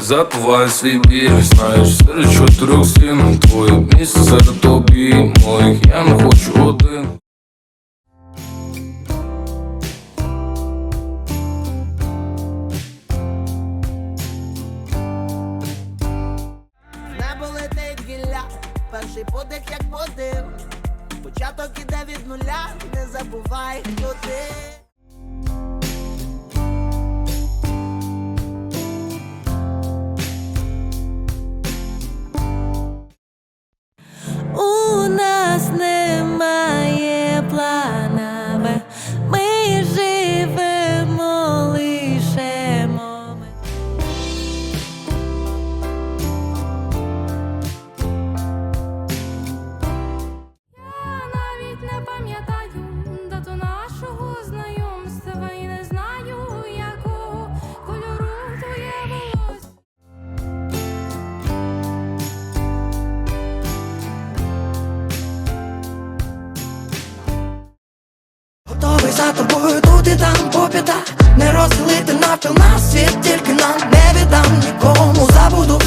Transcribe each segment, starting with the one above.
Забувай свій біль, знаєш, серед чотирьох стін Твоє місце серед тобі моїх, я не хочу один. Небо летить гілля, перший подих як подив. Початок іде від нуля, не забувай, хто за тобою тут і там попіта. Не розділити навпіл на світ, тільки нам не віддам нікому, забуду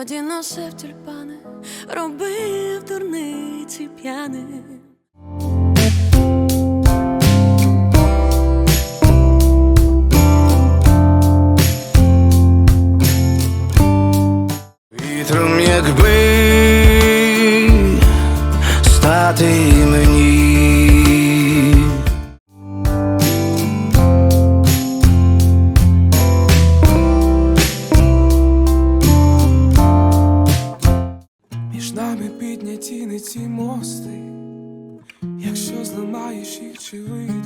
тоді носив тюльпани, робив дурниці п'яним. Вітром якби стати мені не ці мости, якщо зламаєш їх, чи нові.